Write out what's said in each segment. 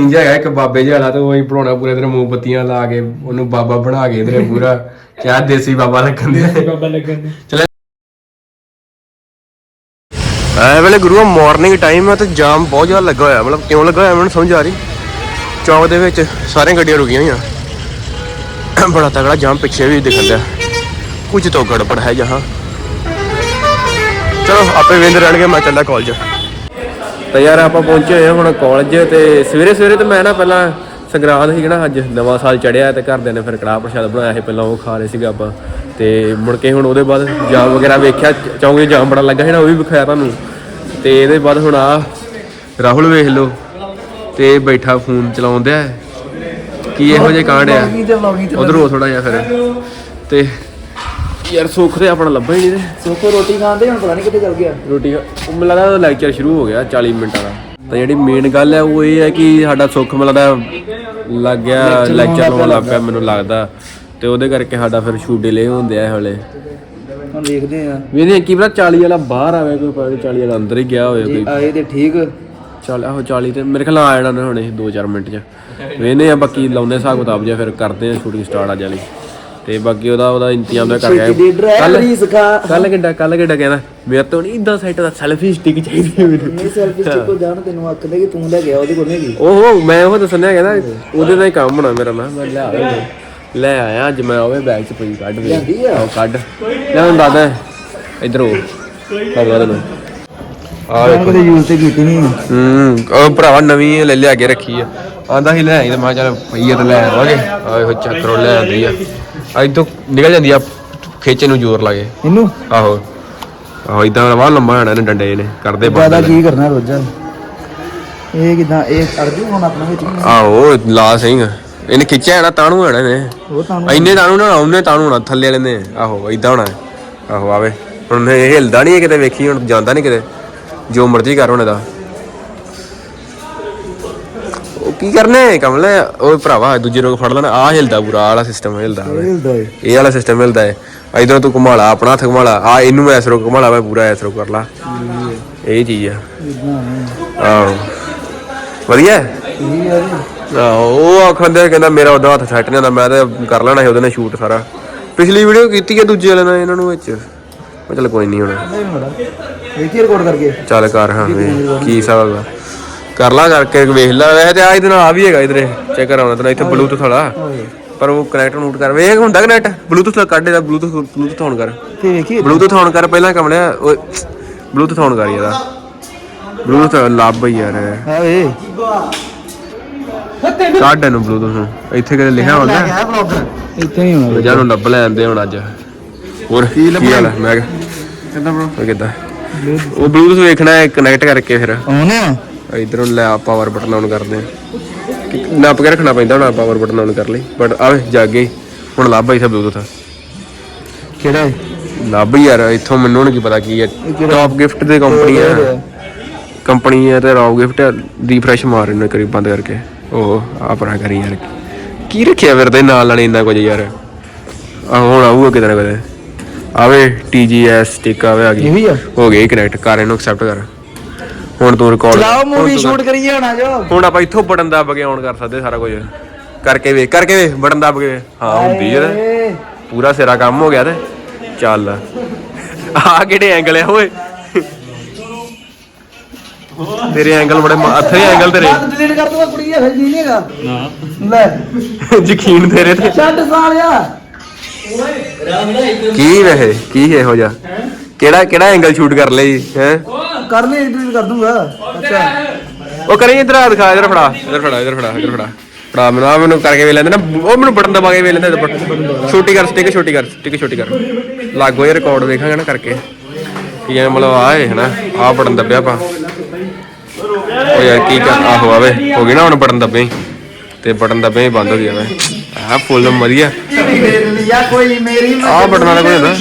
ਇੰਜ ਹੈਗਾ ਇੱਕ ਬਾਬੇ ਜਿਹਾ ਵਾਲਾ ਤੇ ਉਹ ਹੀ ਬਣਾਉਣਾ ਪੂਰੇ ਦਿਨ ਮੋਮਬੱਤੀਆਂ ਲਾ ਕੇ ਉਹਨੂੰ ਬਾਬਾ ਬਣਾ ਕੇ ਇਧਰੇ ਪੂਰਾ। ਕਿਆ ਦੇਸੀ ਬਾਬਾ ਲੱਗਣ ਦੇ ਬਾਬਾ ਲੱਗਣ ਦੇ ਚਲੇ। ਐ ਵੇਲੇ ਗੁਰੂ ਮਾਰਨਿੰਗ ਟਾਈਮ ਹੈ ਤੇ ਜਾਮ ਬਹੁਤ ਜ਼ਿਆਦਾ ਲੱਗਾ ਹੋਇਆ। ਮਤਲਬ ਕਿਉਂ ਲੱਗਾ ਹੋਇਆ ਮੈਨੂੰ ਸਮਝ ਆ ਰਹੀ। ਚੌਕ ਦੇ ਵਿੱਚ ਸਾਰੀਆਂ ਗੱਡੀਆਂ ਰੁਕੀਆਂ ਹੋਈਆਂ। ਬੜਾ ਤਗੜਾ ਜਾਮ ਪਿੱਛੇ ਵੀ ਦਿਖਣ ਦਿਆ। ਕੁਝ ਤੋਂ ਗੜਬੜ ਹੈ ਜਹਾਂ। ਚਲੋ ਆਪੇ ਵੇਂਦ ਰਹਿਣਗੇ ਮੈਂ ਚੱਲਦਾ ਕਾਲਜ ਤੇ ਯਾਰ ਆਪਾਂ ਪਹੁੰਚੇ ਹੋਏ ਹਾਂ ਹੁਣ ਕਾਲਜ ਤੇ ਸਵੇਰੇ ਸਵੇਰੇ ਤੇ ਮੈਂ ਨਾ ਪਹਿਲਾਂ ਸੰਗਰਾਂਦ ਸੀ ਨਾ ਅੱਜ ਨਵਾਂ ਸਾਲ ਚੜਿਆ ਤੇ ਘਰਦਿਆਂ ਨੇ ਫਿਰ ਕੜਾਹ ਪ੍ਰਸ਼ਾਦ ਬਣਾਇਆ ਸੀ ਪਹਿਲਾਂ ਉਹ ਖਾ ਰਹੇ ਸੀਗਾ ਆਪਾਂ ਤੇ ਮੁੜ ਕੇ ਹੁਣ ਉਹਦੇ ਬਾਅਦ ਜਾਮ ਵਗੈਰਾ ਵੇਖਿਆ ਚੌਂਕੇ ਜਾਮ ਬੜਾ ਲੱਗਾ ਸੀ ਨਾ ਉਹ ਵੀ ਵਿਖਾਇਆ ਤੁਹਾਨੂੰ। ਤੇ ਇਹਦੇ ਬਾਅਦ ਹੁਣ ਆ ਰਾਹੁਲ ਵੇਖ ਲਓ ਤੇ ਬੈਠਾ ਫੋਨ ਚਲਾਉਂਦਾ ਕੀ ਇਹੋ ਜਿਹੇ ਕਾਂਡ ਆ? ਉਧਰੋਂ ਥੋੜਾ ਜਿਹਾ ਫਿਰ। ਤੇ ਯਾਰ ਸੁੱਖ ਤੇ ਆਪਣਾ ਲੱਭਾ ਹੀ ਨਹੀਂ ਤੇ। ਸੋਕੋ ਰੋਟੀ ਖਾਂਦੇ ਹੁਣ ਪਤਾ ਨਹੀਂ ਕਿੱਥੇ ਚਲ ਗਿਆ। ਰੋਟੀ ਉਹ ਮੈਨੂੰ ਲੱਗਦਾ ਲੈਕਚਰ ਸ਼ੁਰੂ ਹੋ ਗਿਆ 40 ਮਿੰਟਾਂ ਦਾ। ਤਾਂ ਜਿਹੜੀ ਮੇਨ ਗੱਲ ਹੈ ਉਹ ਇਹ ਹੈ ਕਿ ਸਾਡਾ ਸੁੱਖ ਮੈਨੂੰ ਲੱਗਦਾ ਲੱਗ ਗਿਆ ਲੈਕਚਰ ਲਾਉਣ ਲੱਗ ਪਿਆ ਮੈਨੂੰ ਲੱਗਦਾ। ਤੇ ਉਹਦੇ ਕਰਕੇ ਸਾਡਾ ਫਿਰ ਸ਼ੂਟ ਡਿਲੇ ਹੁੰਦੇ ਆ ਹਲੇ ਹੁਣ ਦੇਖਦੇ ਆ। ਵੀ ਇਹਨੇ ਕੀ ਪਤਾ 40 ਵਾਲਾ ਬਾਹਰ ਆਵੇ ਕੋਈ ਪਤਾ ਨਹੀਂ 40 ਵਾਲਾ ਅੰਦਰ ਹੀ ਗਿਆ ਹੋਵੇ ਕੋਈ। ਆਏ ਤੇ ਠੀਕ। ਚੱਲ ਆਹੋ 40 ਤੇ ਮੇਰੇ ਖਿਆਲ ਆ ਜਾਣਾ ਹੁਣੇ 2-4 ਮਿੰਟ ਚ। ਵੇਨੇ ਆ ਬਾਕੀ ਲਾਉਂਦੇ ਹਿਸਾਬ ਕਿਤਾਬ ਜਿਹਾ ਫਿਰ ਕਰਦੇ ਆ ਸ਼ੂਟਿੰਗ ਸਟਾਰਟ ਅੱਜ ਵਾਲੀ ਤੇ ਬਾਕੀ ਉਹਦਾ ਉਹਦਾ ਇੰਤਜ਼ਾਮ ਦਾ ਕਰ ਗਿਆ ਸਿਖਾ। ਕੱਲ ਕਿੱਡਾ ਕੱਲ ਕਿੱਡਾ ਕਹਿੰਦਾ ਮੇਰੇ ਤੋਂ ਨਹੀਂ ਇਦਾਂ ਸਾਈਟ ਦਾ ਸੈਲਫੀ ਸਟਿਕ ਚਾਹੀਦੀ ਹੈ ਮੈਨੂੰ ਸੈਲਫੀ ਸਟਿਕ ਕੋ ਜਾਣ ਤੈਨੂੰ ਆਖਦੇ ਕਿ ਤੂੰ ਲੈ ਗਿਆ ਉਹਦੇ ਕੋਲ ਨਹੀਂ ਗਈ ਓਹੋ ਮੈਂ ਉਹ ਦੱਸਣਿਆ ਕਹਿੰਦਾ ਉਹਦੇ ਨਾਲ ਹੀ ਕੰਮ ਹੋਣਾ ਮੇਰਾ। ਮੈਂ ਮੈਂ ਲਿਆ ਆਇਆ। ਲੈ ਆਇਆ ਅੱਜ ਮੈਂ ਉਹਦੇ ਬੈਗ ਚ ਪਈ ਕੱਢ ਆ? ਆਹੋ ਕੱਢ। ਲੈ ਹੁਣ ਦਾਦਾ ਇਧਰ ਹੋ। ਭਗਵਾਨ ਨੂੰ ਆ ਮੈਂ ਕਦੇ ਯੂਜ਼ ਤੇ ਕੀਤੀ ਨਹੀਂ ਹੂੰ ਉਹ ਭਰਾਵਾ ਨਵੀਂ ਲੈ ਲਿਆ ਕੇ ਰੱਖੀ ਆ। ਆਂਦਾ ਸੀ ਲੈ ਆਈ ਤੇ ਮੈਂ ਚੱਲ ਪਈ ਆ ਤੇ ਲੈ ਆਵਾਂਗੇ। ਆਹੋ ਚੱਕਰੋਂ ਲੈ ਆਂਦੀ ਆ। ਤੋਂ ਨਿਕਲ ਜਾਂਦੀ ਆ ਖੇਚੇ ਨੂੰ ਜ਼ੋਰ ਲਾਗੇ ਇਹਨੂੰ? ਆਹੋ। ਆਹੋ ਇਦਾਂ ਵਾਹ ਲੰਮਾ ਹੋਣਾ ਇਹਨੇ ਡੰਡੇ ਨੇ ਕਰਦੇ ਜ਼ਿਆਦਾ ਬੰਦ ਕੀ ਕਰਨਾ ਰੋਜ਼ਾਂ? ਇਹ ਕਿਦਾਂ ਇਹ ਅੜ ਜੂ ਹੁਣ ਆਪਣਾ ਵਿੱਚ? ਕੀ? ਆਹੋ ਲਾ ਸਿੰਘ। ਇਹਨੇ ਖਿੱਚਿਆ ਹੈ ਨਾ ਤਾਣੂ ਹੋਣਾ ਨੇ ਉਹ ਤਾਂ ਇੰਨੇ ਤਾਣੂ ਨਾ ਉਹਨੇ ਤਾਣੂ ਹੋਣਾ ਥੱਲੇ ਵਾਲੇ ਨੇ। ਆਹੋ ਇਦਾਂ ਹੋਣਾ। ਆਹੋ ਆਵੇ। ਹੁਣ ਇਹ ਹਿਲਦਾ ਨਹੀਂ ਕਿਤੇ ਵੇਖੀ ਹੁਣ ਜਾਂਦਾ ਨਹੀਂ ਕਿਤੇ। ਜੋ ਮਰਜ਼ੀ ਕਰ ਹੁਣ ਇਹਦਾ ਉਹ ਕੀ ਕਰਨੇ ਕਮਲੇ ਉਹ ਭਰਾਵਾ ਦੂਜੇ ਰੋਗ ਫੜ ਲੈਣਾ। ਆ ਹਿਲਦਾ ਪੂਰਾ ਆਹ ਵਾਲਾ ਸਿਸਟਮ ਹਿਲਦਾ ਵਾ। ਹਿਲਦਾ ਏ ਇਹ ਵਾਲਾ ਸਿਸਟਮ ਹਿਲਦਾ ਹੈ ਇਧਰੋਂ ਤੂੰ ਘੁਮਾ ਲਾ ਆਪਣਾ ਹੱਥ ਘੁਮਾ ਲਾ। ਆ ਇਹਨੂੰ ਐਸਰੋ ਘੁਮਾ ਲਾ ਪੂਰਾ ਐਸਰੋ ਕਰ ਲਾ। ਇਹ ਚੀਜ਼ ਆ। ਆਹੋ। ਵਧੀਆ? ਹੈ? ਇਹ ਯਾਰ ਆਹੋ ਉਹ ਆਖੰਦੇ ਕਹਿੰਦਾ ਮੇਰਾ ਉਹਦਾ ਹੱਥ ਸੈੱਟ ਨਹੀਂ ਹੁੰਦਾ ਮੈਂ ਤਾਂ ਕਰ ਲੈਣਾ ਸੀ ਉਹਦੇ ਨਾਲ ਸ਼ੂਟ ਸਾਰਾ। ਪਿਛਲੀ ਵੀਡੀਓ ਕੀਤੀ ਹੈ ਦੂਜੇ ਵਾਲੇ ਨਾਲ ਇਹਨਾਂ ਨੂੰ ਵਿੱਚ? ਮੈਂ ਚੱਲ ਕੋਈ ਨਹੀਂ ਹੁਣ। ਨਹੀਂ ਮੜਾ ਵੇਖੀ ਰਿਕਾਰਡ ਕਰਕੇ। ਚੱਲ ਕਰ ਹਾਂ ਵੇ ਕੀ ਹਿਸਾਬ ਆ। ਕਰ ਲਾ ਕਰਕੇ ਵੇਖ ਲੈ। ਵੈਸੇ ਤੇ ਆ ਇਹਦੇ ਨਾਲ ਆ ਵੀ ਹੈਗਾ ਇਧਰੇ ਚੈੱਕ ਕਰਾਉਣਾ ਤੇ ਇੱਥੇ ਬਲੂਟੁੱਥ ਵਾਲਾ। ਪਰ ਉਹ ਕਨੈਕਟ ਨੂਟ ਕਰ। ਵੇਖ ਹੁੰਦਾ ਕਨੈਕਟ ਬਲੂਟੁੱਥ ਕੱਢ ਇਹਦਾ ਬਲੂਟੁੱਥ ਬਲੂਟੁੱਥ ਆਨ ਕਰ। ਤੇ ਵੇਖੀ ਬਲੂਟੁੱਥ ਆਨ ਕਰ ਪਹਿਲਾਂ ਕਮਲਿਆ ਓਏ ਬਲੂਟੁੱਥ ਆਨ ਕਰ ਇਹਦਾ। ਬਲੂਟੁੱਥ ਲੱਭ ਯਾਰ। ਹਾਂ ਵੇ ਕੱਢ ਇਹਨੂੰ ਬਲੂਟੁੱਥ ਨੂੰ। ਇੱਥੇ ਕਿਤੇ ਲਿਖਿਆ ਹੁੰਦਾ। ਇੱਥੇ ਹੀ ਹੋਣਾ। ਜਾਨੂੰ ਲੱਭ ਲੈਂਦੇ ਹੁਣ ਅੱਜ। ਹੋਰ ਕੀ ਹਾਲ ਮੈਂ ਕਿਦਾਂ ਬ్రో ਕਿਦਾਂ? ਉਹ ਬਲੂਟੁੱਥ ਵੇਖਣਾ ਹੈ ਕਨੈਕਟ ਕਰਕੇ ਫਿਰ। ਆਉਨੇ ਆ? ਇਧਰੋਂ ਲੈ ਪਾਵਰ ਬਟਨ ਆਨ ਕਰਦੇ ਆ। ਨੱਪ ਕੇ ਰੱਖਣਾ ਪੈਂਦਾ ਹੁਣ ਪਾਵਰ ਬਟਨ ਆਨ ਕਰ ਲਈ। ਬਟ ਆਵੇ ਜਾਗੇ ਹੁਣ ਲੱਭ ਇੱਥੇ ਬਲੂਟੁੱਥ ਕਿਹੜਾ ਹੈ ਲੱਭ ਯਾਰ ਇੱਥੋਂ ਮੈਨੂੰ ਕੀ ਪਤਾ ਕੀ ਹੈ ਟੌਪ ਗਿਫਟ ਦੀ ਕੰਪਨੀ ਹੈ ਕੰਪਨੀ ਹੈ ਤੇ ਰੌਬ ਗਿਫਟ ਰੀਫਰੈਸ਼ ਮਾਰ ਇਹਨੂੰ ਕਰੀ ਬੰਦ ਕਰਕੇ। ਉਹ ਆਪਣਾ ਕਰੀ ਯਾਰ। ਕੀ ਰੱਖਿਆ ਫਿਰਦੇ ਨਾਲ ਨਾਲ ਇੰਨਾ ਕੁਝ ਯਾਰ? ਆ ਹੁਣ ਆਊਗਾ ਕਿਤੇ ਨਾ ਕਿਤੇ। ਆਵੇ TGS ਸਟਿਕ ਆਵੇ ਆ ਗਈ। ਹੋ ਗਈ ਕਨੈਕਟ ਕਰ ਇਹਨੂੰ ਐਕਸੈਪਟ ਕਰ। ਹੁਣ ਤੂੰ ਰਿਕਾਰਡ ਚਲਾਓ ਮੂਵੀ ਸ਼ੂਟ ਕਰੀਏ ਹੁਣ ਆ ਜਾਓ। ਹੁਣ ਆਪਾਂ ਇੱਥੋਂ ਬਟਨ ਦੱਬ ਕੇ ਆਨ ਕਰ ਸਕਦੇ ਸਾਰਾ ਕੁਝ। ਕਰਕੇ ਵੇ ਕਰਕੇ ਵੇ ਬਟਨ ਦੱਬ ਕੇ ਵੇਖ। ਹਾਂ ਹੁੰਦੀ। ਏ, ਪੂਰਾ ਸਿਰਾ ਕੰਮ ਹੋ ਗਿਆ ਤੇ। ਚੱਲ। ਆ ਕਿਹੜੇ ਐਂਗਲ ਆ ਓਏ? ਤੇਰੇ ਐਂਗਲ ਬੜੇ ਅੱਥੇ ਐਂਗਲ ਤੇਰੇ। ਬਾਅਦ ਡਿਲੀਟ ਕਰ ਦੂੰਗਾ ਕੁੜੀ ਆ ਫਿਰ ਜੀ ਨਹੀਂਗਾ ਲੈ। ਯਕੀਨ ਤੇਰੇ ਤੇ। ਛੱਡ ਸਾਲਿਆ। ਕੀ ਵੈਸੇ ਕੀ ਇਹੋ ਜਿਹਾ? ਕਿਹੜਾ ਕਿਹੜਾ ਐਂਗਲ ਸ਼ੂਟ ਕਰ ਲਈ ਹੈ? ਕਰ ਲਈ ਡਿਲੀਟ ਕਰ ਦੂੰਗਾ। ਅੱਛਾ ਉਹ ਕਰੀ ਇਧਰ ਆ ਦਿਖਾ ਇਧਰ ਫੜਾ ਇਧਰ ਫੜਾ ਇਧਰ ਫੜਾ ਇਧਰ ਫੜਾ। ਫੜਾ ਮੈਨੂੰ ਆ ਮੈਨੂੰ ਕਰਕੇ ਵੇ ਲੈਂਦੇ ਨਾ ਉਹ ਮੈਨੂੰ ਬਟਨ ਦਬਾ ਕੇ ਵੇ ਲੈਂਦੇ ਬਟਨ ਛੋਟੀ ਕਰ ਸਟਿਕ ਛੋਟੀ ਕਰ ਸਟਿਕ ਛੋਟੀ ਕਰ। ਲਾਗੋ ਇਹ ਰਿਕਾਰਡ ਦੇਖਾਂਗੇ ਨਾ ਕਰਕੇ। ਕੀ ਐ ਮਤਲਬ ਆ ਹੈ ਹਨਾ ਆ ਬਟਨ ਦੱਬਿਆ ਆਪਾਂ। ਉਹ ਯਾਰ ਕੀ ਕਰ ਆਹੋ ਆਵੇ ਹੋ ਗਈ ਨਾ ਹੁਣ ਬਟਨ ਦੱਬੇ ਤੇ ਬਟਨ ਦੱਬੇ ਹੀ ਬੰਦ ਹੋ ਗਿਆ ਵੇ। ਆ ਫੁੱਲ ਵਧੀਆ। ਯਾ ਕੋਈ ਮੇਰੀ ਆਹ ਬਟਨ ਵਾਲਾ ਕੋਈ ਹੁੰਦਾ?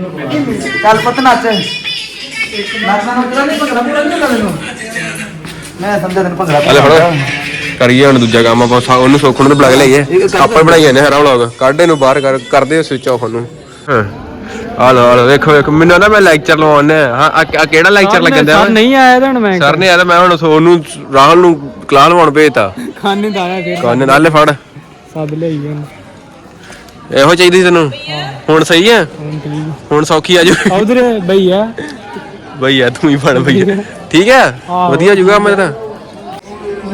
ਚੱਲ ਪੁੱਤ ਨੱਚ। ਨੱਚਣਾ ਨੱਚਣਾ ਨਹੀਂ ਭੰਗੜਾ? ਪੂਰਾ ਨਹੀਂ ਕਰਦਾ ਮੈਨੂੰ। ਮੈਂ ਸਮਝਿਆ ਤੈਨੂੰ ਭੰਗੜਾ ਹਲੇ ਫੜੋ। ਕਰੀਏ ਹੁਣ ਦੂਜਾ ਕੰਮ ਆਪਾਂ ਸਾ- ਉਹਨੂੰ ਸੁੱਖ ਨੂੰ ਤੇ ਬੁਲਾ ਕੇ ਲਈਏ। ਆਪਾਂ ਹੀ ਬਣਾਈ ਜਾਂਦੇ ਹਰਾ ਵਲੌਗ ਕੱਢ ਇਹਨੂੰ ਬਾਹਰ ਕਰ ਕਰਦੇ ਸਵਿਚ ਆਫ ਉਹਨੂੰ। ਹਾਂ। ਆ ਲੋ ਆ ਲੋ ਵੇਖੋ ਵੇਖੋ ਮੈਨੂੰ ਨਾ ਮੈਂ ਲੈਕਚਰ ਲਵਾਉਣਾ ਹਾਂ। ਆ ਆ ਕਿਹੜਾ ਲੈਕਚਰ ਲੱਗਣ ਦਿਆ ਸਰ ਨਹੀਂ ਆਇਆ ਤਾਂ ਹੁਣ ਮੈਂ ਸਰ ਨੇ ਆ ਤਾਂ ਮੈਂ ਹੁਣ ਸੋਨੂੰ ਰਾਹੁਲ ਨੂੰ ਕਲਾਸ ਲਵਾਉਣ ਭੇਜਤਾ। ਖਾਣੇ ਦਾ ਆਇਆ ਫਿਰ। ਕੰਨ ਨਾਲੇ ਫੜ। ਸੱਦ ਲਈ ਹੁਣ ਇਹੋ ਚਾਹੀਦੀ ਸੀ ਤੈਨੂੰ ਹੁਣ ਸਹੀ ਹੈ ਹੁਣ ਸੌਖੀ ਆ ਜੂ। ਉਧਰ ਭਈਆ ਭਈਆ ਤੂੰ ਹੀ ਫੜ ਭਈਆ ਠੀਕ ਹੈ ਵਧੀਆ ਜੂਗਾ ਮੈਂ ਤਾਂ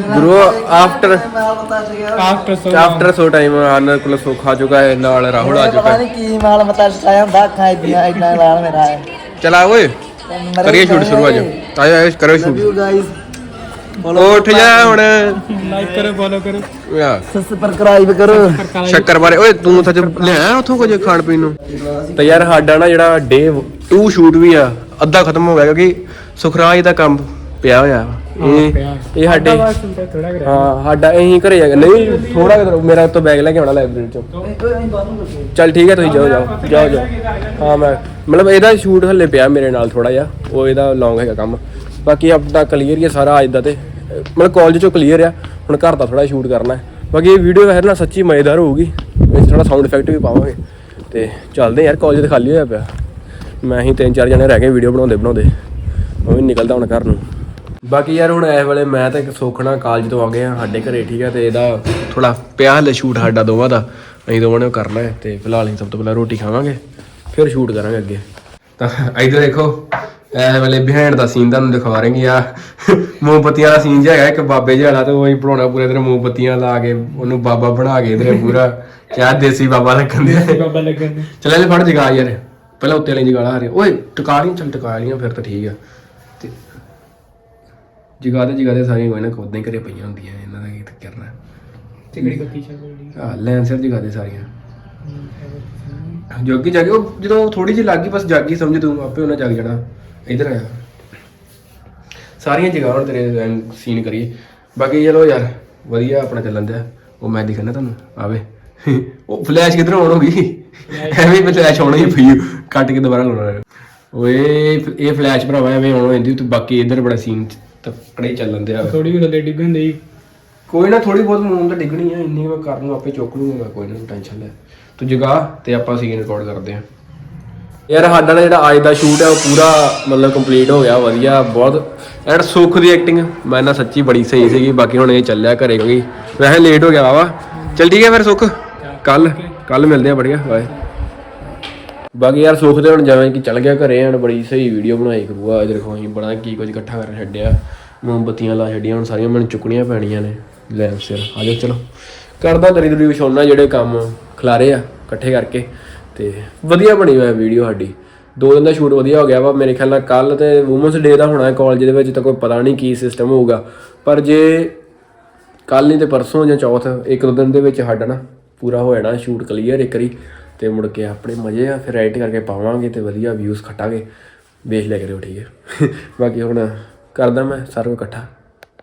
ਗੁਰੂ after after so after so time honour ਕੋਲ ਸੁੱਖ ਆ ਚੁੱਕਾ ਹੈ ਨਾਲ ਰਾਹੁਲ ਆ ਚੁੱਕਾ ਪਤਾ ਨਹੀਂ ਕੀ ਮਾਲ ਮਤਾ ਸਟਾਇਆ ਹੁੰਦਾ ਖਾਈ ਪੀਆ ਇਦਾਂ ਲਾਲ ਮੇਰਾ ਹੈ। ਚਲਾ ਓਏ। ਕਰੀਏ ਸ਼ੂਟ ਸ਼ੁਰੂ ਆ ਜਾ ਆਇਓ ਕਰੋ ਸ਼ੂਟ। ਗਾਇਸ ਉੱਠ ਜਾ ਹੁਣ। ਲਾਈਕ ਕਰੋ ਫੋਲੋ ਕਰੋ। ਯਾ। ਸਬਸਕ੍ਰਾਈਬ ਕਰੋ। ਸ਼ੱਕਰ ਬਾਰੇ। ਓਏ ਤੂੰ ਸੱਚ ਲਿਆ ਉੱਥੋਂ ਕੁਝ ਖਾਣ ਪੀਣ ਨੂੰ? ਤੇ ਯਾਰ ਸਾਡਾ ਨਾ ਜਿਹੜਾ ਡੇ 2 ਸ਼ੂਟ ਵੀ ਆ। ਅੱਧਾ ਖਤਮ ਹੋ ਗਿਆ ਕਿਉਂਕਿ ਸੁਖਰਾਜ ਦਾ ਕੰਮ ਪਿਆ ਹੋਇਆ। ਵਾ। ਇਹ ਇਹ ਸਾਡੇ ਹਾਂ ਸਾਡਾ ਇਹੀ ਘਰੇ ਜਾ ਨਹੀਂ ਥੋੜਾ ਕੁ ਮੇਰਾ ਤੋਂ ਬੈਗ ਲੈ ਕੇ ਆਉਣਾ ਲਾਇਬ੍ਰੇਰੀ ਚੋਂ। ਚੱਲ ਠੀਕ ਹੈ ਤੁਸੀਂ ਜਾਓ ਜਾਓ। ਜਾਓ ਜਾਓ। ਹਾਂ ਮੈਂ ਮਤਲਬ ਇਹਦਾ ਸ਼ੂਟ ਹੱਲੇ ਪਿਆ ਮੇਰੇ ਨਾਲ ਥੋੜਾ ਜਿਹਾ। ਉਹ ਇਹਦਾ ਲੌਂਗ ਹੈਗਾ ਕੰਮ। ਬਾਕੀ ਆਪਣਾ ਕਲੀਅਰ ਹੀ ਹੈ ਸਾਰਾ ਅੱਜ ਦਾ ਤੇ। ਮਤਲਬ ਕਾਲਜ ਚੋਂ ਕਲੀਅਰ ਆ, ਹੁਣ ਘਰ ਦਾ ਥੋੜਾ ਸ਼ੂਟ ਕਰਨਾ ਹੈ। ਬਾਕੀ ਇਹ ਵੀਡੀਓ ਹੈ ਨਾ ਸੱਚੀ ਮਜ਼ੇਦਾਰ ਹੋਊਗੀ। ਵਿੱਚ ਥੋੜਾ ਸਾਊਂਡ ਇਫੈਕਟ ਵੀ ਪਾਵਾਂਗੇ। ਤੇ ਚੱਲਦੇ ਯਾਰ ਕਾਲਜ ਤੇ ਖਾਲੀ ਹੋਇਆ ਪਿਆ। ਮੈਂ ਹੀ ਤਿੰਨ ਚਾਰ ਜਣੇ ਰਹਿ ਗਏ ਵੀਡੀਓ ਬਣਾਉਂਦੇ ਬਣਾਉਂਦੇ। ਉਹ ਵੀ ਨਿਕਲਦਾ ਹੁਣ ਘਰ ਨੂੰ। ਬਾਕੀ ਯਾਰ ਹੁਣ ਇਸ ਵੇਲੇ ਮੈਂ ਤਾਂ ਇੱਕ ਸੋਖਣਾ ਕਾਲਜ ਤੋਂ ਆ ਗਏ ਆ ਸਾਡੇ ਘਰੇ ਠੀਕ ਆ ਤੇ ਇਹਦਾ ਥੋੜਾ ਪਿਆ ਹਲੇ ਸ਼ੂਟ ਸਾਡਾ ਦੋਵਾਂ ਦਾ। ਅਸੀਂ ਦੋਵਾਂ ਨੇ ਉਹ ਕਰਨਾ ਹੈ ਤੇ ਫਿਲਹਾਲ ਅਸੀਂ ਸਭ ਤੋਂ ਪਹਿਲਾਂ ਰੋਟੀ ਖਾਵਾਂਗੇ, ਫਿਰ ਸ਼ੂਟ ਕਰਾਂਗੇ ਅੱਗੇ। ਤਾਂ ਇਧਰ ਦੇਖੋ ਇਸ ਵੇਲੇ ਬਿਹਾਈਂਡ ਦਾ ਸੀਨ ਤੁਹਾਨੂੰ ਦਿਖਾ ਰਹੇ ਆ ਮੋਮਬੱਤੀਆਂ ਦਾ ਸੀਨ ਜਿਹਾ ਹੈਗਾ ਇੱਕ ਬਾਬੇ ਜਿਹਾ ਵਾਲਾ ਤੇ ਉਹ ਹੀ ਬਣਾਉਣਾ ਪੂਰੇ ਤਰ੍ਹਾਂ ਮੋਮਬੱਤੀਆਂ ਲਾ ਕੇ ਉਹਨੂੰ ਬਾਬਾ ਬਣਾ ਕੇ ਇਧਰ ਪੂਰਾ। ਕਿਆ ਦੇਸੀ ਬਾਬਾ ਲੱਗਣ ਦਿਆ। ਬਾਬਾ ਲੱਗਣ ਦੇ ਚੱਲ ਇਹਨੇ ਫੜ ਜਗਾ ਯਾਰ। ਪਹਿਲਾਂ ਉੱਤੇ ਵਾਲੀ ਜਗਾਲਾ ਆ ਰਹੀ ਓਏ ਟਿਕਾ ਲਈ ਚੱਲ ਟਿਕਾ ਲੀਆਂ ਫਿਰ ਤਾਂ ਠੀਕ ਆ। ਤੇ ਜਗਾ ਦੇ ਜਗਾ ਦੇ ਸਾਰੀਆਂ ਕੋਈ ਨਾ ਉਦਾਂ ਹੀ ਘਰੇ ਪਈਆਂ ਹੁੰਦੀਆਂ ਇਹਨਾਂ ਦਾ ਕੀ ਕਰਨਾ। ਟਿਕੜੀ ਕੱਤੀ ਚੱਲ ਆ ਲੈਣ ਸਿਰ ਜਗਾ ਦੇ ਸਾਰੀਆਂ। ਜੋਗੀ ਜਾਗੇ। ਉਹ ਜਦੋਂ ਥੋੜੀ ਜਿਹੀ ਲੱਗੀ ਬਸ ਜਾਗੀ ਸਮਝ ਤੂੰ ਆਪੇ ਉਹਨਾਂ ਜਗ ਜਾਣਾ। ਇਧਰ ਆਇਆ ਸਾਰੀਆਂ ਜਗ੍ਹਾ ਹੁਣ ਤੇਰੇ ਸੀਨ ਕਰੀਏ। ਬਾਕੀ ਚਲੋ ਯਾਰ ਵਧੀਆ ਆਪਣਾ ਚੱਲਣ ਦਿਆ। ਉਹ ਮੈਂ ਦਿਖਣਾ ਤੁਹਾਨੂੰ। ਆਵੇ। ਉਹ ਫਲੈਸ਼ ਕਿਧਰੋਂ ਆਉਣ ਹੋ ਗਈ? ਐਵੇਂ ਫਲੈਸ਼ ਆਉਣਾ ਹੀ ਪਈ ਕੱਟ ਕੇ ਦੁਬਾਰਾ ਲਾਉਣਾ। ਓਏ ਇਹ ਫਲੈਸ਼ ਭਰਾਵਾ ਐਵੇਂ ਆਉਣਾ ਹੁੰਦੀ ਤੇ ਬਾਕੀ ਇਧਰ ਬੜਾ ਸੀਨ ਤਕੜੇ ਚੱਲਣ ਦਿਆ। ਥੋੜੀ ਵੀ ਥੱਲੇ ਡਿੱਗਣ ਦੇ ਕੋਈ ਨਾ ਥੋੜੀ ਬਹੁਤ ਮੂੰਹ ਤਾਂ ਡਿੱਗਣੀ ਆ। ਇੰਨੀ ਮੈਂ ਕਰ ਲੂੰ ਆਪੇ ਚੁੱਕ ਲੂੰਗਾ। ਕੋਈ ਨਾ ਟੈਨਸ਼ਨ ਲੈ। ਤੂੰ ਜਗਾ ਤੇ ਆਪਾਂ ਸੀਨ ਰਿਕਾਰਡ ਕਰਦੇ ਹਾਂ। ਯਾਰ ਸਾਡਾ ਨਾ ਜਿਹੜਾ ਅੱਜ ਦਾ ਸ਼ੂਟ ਹੈ ਉਹ ਪੂਰਾ ਮਤਲਬ ਕੰਪਲੀਟ ਹੋ ਗਿਆ, ਵਧੀਆ, ਬਹੁਤ। ਐਂਡ ਸੁੱਖ ਦੀ ਐਕਟਿੰਗ ਮੈਂ ਨਾ ਸੱਚੀ ਬੜੀ ਸਹੀ ਸੀਗੀ, ਬਾਕੀ ਹੁਣ ਇਹ ਚੱਲਿਆ ਘਰੇ ਕਿਉਂਕਿ ਵੈਸੇ ਲੇਟ ਹੋ ਗਿਆ ਵਾ ਚਲ ਠੀਕ ਹੈ ਫਿਰ ਸੁੱਖ, ਕੱਲ ਕੱਲ ਮਿਲਦੇ ਆ ਬੜੀਆ ਬਾਏ ਬਾਕੀ ਯਾਰ ਸੁੱਖ ਤੇ ਹੁਣ ਜਿਵੇਂ ਕਿ ਚੱਲ ਗਿਆ ਘਰੇ, ਹੁਣ ਬੜੀ ਸਹੀ ਵੀਡੀਓ ਬਣਾਈ ਕਰੂਗਾ ਇਧਰ ਦੇਖੋ ਅਸੀਂ ਬੜਾ ਕੀ ਕੁਝ ਇਕੱਠਾ ਕਰ ਛੱਡਿਆ। ਮੋਮਬੱਤੀਆਂ ਲਾ ਛੱਡੀਆਂ, ਹੁਣ ਸਾਰੀਆਂ ਮੈਨੂੰ ਚੁੱਕਣੀਆਂ ਪੈਣੀਆਂ ਨੇ, ਲੈ ਸਿਰ, ਆ ਚਲੋ। ਕਰਦਾ ਤੇਰੀ ਦੂਰੀ ਵਿਛਾਉਣਾ ਜਿਹੜੇ ਕੰਮ। ਖਲਾਰੇ ਆ ਇਕੱਠੇ ਕਰਕੇ ਤੇ ਵਧੀਆ ਬਣੀ ਹੋਇਆ ਵੀਡੀਓ ਸਾਡੀ। ਦੋ ਦਿਨ ਦਾ ਸ਼ੂਟ ਵਧੀਆ ਹੋ ਗਿਆ ਵਾ, ਮੇਰੇ ਖਿਆਲ ਨਾਲ ਕੱਲ ਤੇ ਔਮਨਸ ਡੇ ਦਾ ਹੋਣਾ ਹੈ ਕਾਲਜ ਦੇ ਵਿੱਚ ਤਾਂ ਕੋਈ ਪਤਾ ਨਹੀਂ ਕੀ ਸਿਸਟਮ ਹੋਊਗਾ। ਪਰ ਜੇ ਕੱਲ ਨਹੀਂ ਤੇ ਪਰਸੋਂ ਜਾਂ ਚੌਥ, ਇੱਕ ਦੋ ਦਿਨ ਦੇ ਵਿੱਚ ਸਾਡਾ ਨਾ ਪੂਰਾ ਹੋ ਜਾਣਾ ਸ਼ੂਟ ਕਲੀਅਰ ਇੱਕ ਵਾਰੀ ਤੇ ਮੁੜ ਕੇ ਆਪਣੇ ਮਜ਼ੇ ਆ, ਫਿਰ ਐਡਿਟ ਕਰਕੇ ਪਾਵਾਂਗੇ ਤੇ ਵਧੀਆ ਵਿਊਜ਼ ਖੱਟਾਂਗੇ ਵੇਖ ਲਿਆ ਕਰਿਓ, ਠੀਕ ਹੈ। ਬਾਕੀ ਹੁਣ ਕਰਦਾ ਮੈਂ ਸਾਰਾ ਕੁਝ ਇਕੱਠਾ।